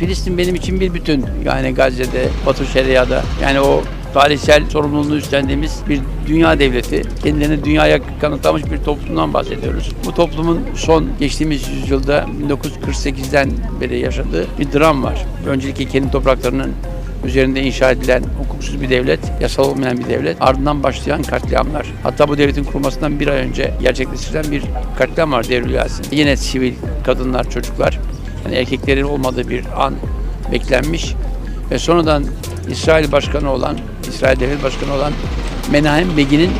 Filistin benim için bir bütün. Yani Gazze'de, Batı Şeria'da. Yani o tarihsel sorumluluğunu üstlendiğimiz bir dünya devleti. Kendilerini dünyaya kanıtlamış bir toplumdan bahsediyoruz. Bu toplumun son geçtiğimiz yüzyılda 1948'den beri yaşadığı bir dram var. Öncelikle kendi topraklarının üzerinde inşa edilen hukuksuz bir devlet, yasal olmayan bir devlet. Ardından başlayan katliamlar. Hatta bu devletin kurulmasından bir ay önce gerçekleştirilen bir katliam var Devrül Yasin. Yine sivil kadınlar, çocuklar, yani erkeklerin olmadığı bir an beklenmiş. Ve sonradan İsrail Başkanı olan, İsrail Devlet Başkanı olan Menahem Begin'in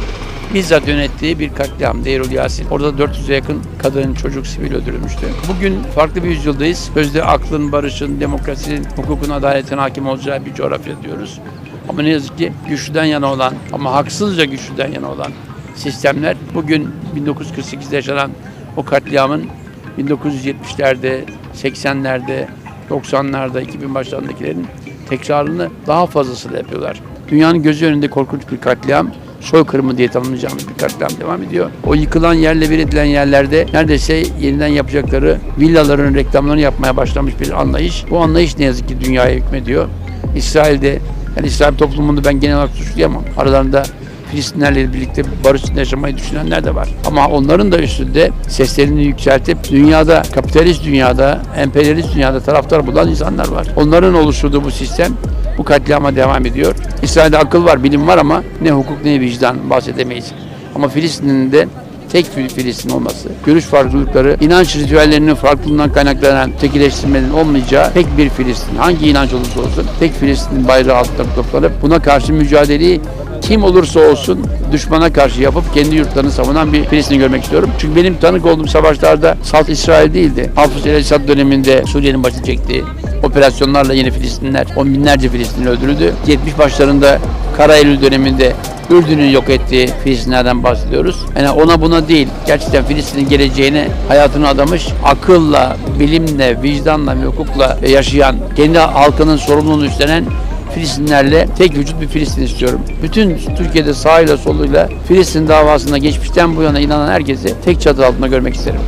bizzat yönettiği bir katliam Deirul Yasin. Orada 400'e yakın kadın, çocuk, sivil öldürülmüştü. Bugün farklı bir yüzyıldayız. Sözde aklın, barışın, demokrasinin, hukukun, adaletin hakim olacağı bir coğrafya diyoruz. Ama ne yazık ki güçlüden yana olan ama haksızca güçlüden yana olan sistemler bugün 1948'de yaşanan o katliamın 1970'lerde, 80'lerde, 90'larda, 2000 başlarındakilerin tekrarını daha fazlasıyla yapıyorlar. Dünyanın gözü önünde korkunç bir katliam, soykırımı diye tanımlayacağımız bir katliam devam ediyor. O yıkılan yerle bir edilen yerlerde neredeyse yeniden yapacakları villaların reklamlarını yapmaya başlamış bir anlayış. Bu anlayış ne yazık ki dünyaya hükmediyor. İsrail'de, yani İsrail toplumunu ben genel olarak suçlayamam. Aralarında Filistinlerle birlikte barış içinde yaşamayı düşünenler de var. Ama onların da üstünde seslerini yükseltip dünyada, kapitalist dünyada, emperyalist dünyada taraftar bulan insanlar var. Onların oluşturduğu bu sistem bu katliama devam ediyor. İsrail'de akıl var, bilim var ama ne hukuk ne vicdan bahsedemeyiz. Ama Filistin'in de tek Filistin olması, görüş farklılıkları, inanç ritüellerinin farklılığından kaynaklanan tekileştirmenin olmayacağı tek bir Filistin. Hangi inanç olursa olsun tek Filistin bayrağı altında toplanıp buna karşı mücadeleyi kim olursa olsun düşmana karşı yapıp kendi yurtlarını savunan bir Filistin görmek istiyorum. Çünkü benim tanık olduğum savaşlarda salt İsrail değildi. Hafız el Esad döneminde Suriye'nin başını çektiği operasyonlarla yeni Filistinler, on binlerce Filistin öldürüldü. 70 başlarında Kara Eylül döneminde Ürdün'ün yok ettiği Filistinlerden bahsediyoruz. Yani ona buna değil, gerçekten Filistin'in geleceğine hayatını adamış, akılla, bilimle, vicdanla hukukla yaşayan, kendi halkının sorumluluğunu üstlenen Filistinlerle tek vücut bir Filistin istiyorum. Bütün Türkiye'de sağıyla soluyla Filistin davasında geçmişten bu yana inanan herkesi tek çatı altında görmek isterim.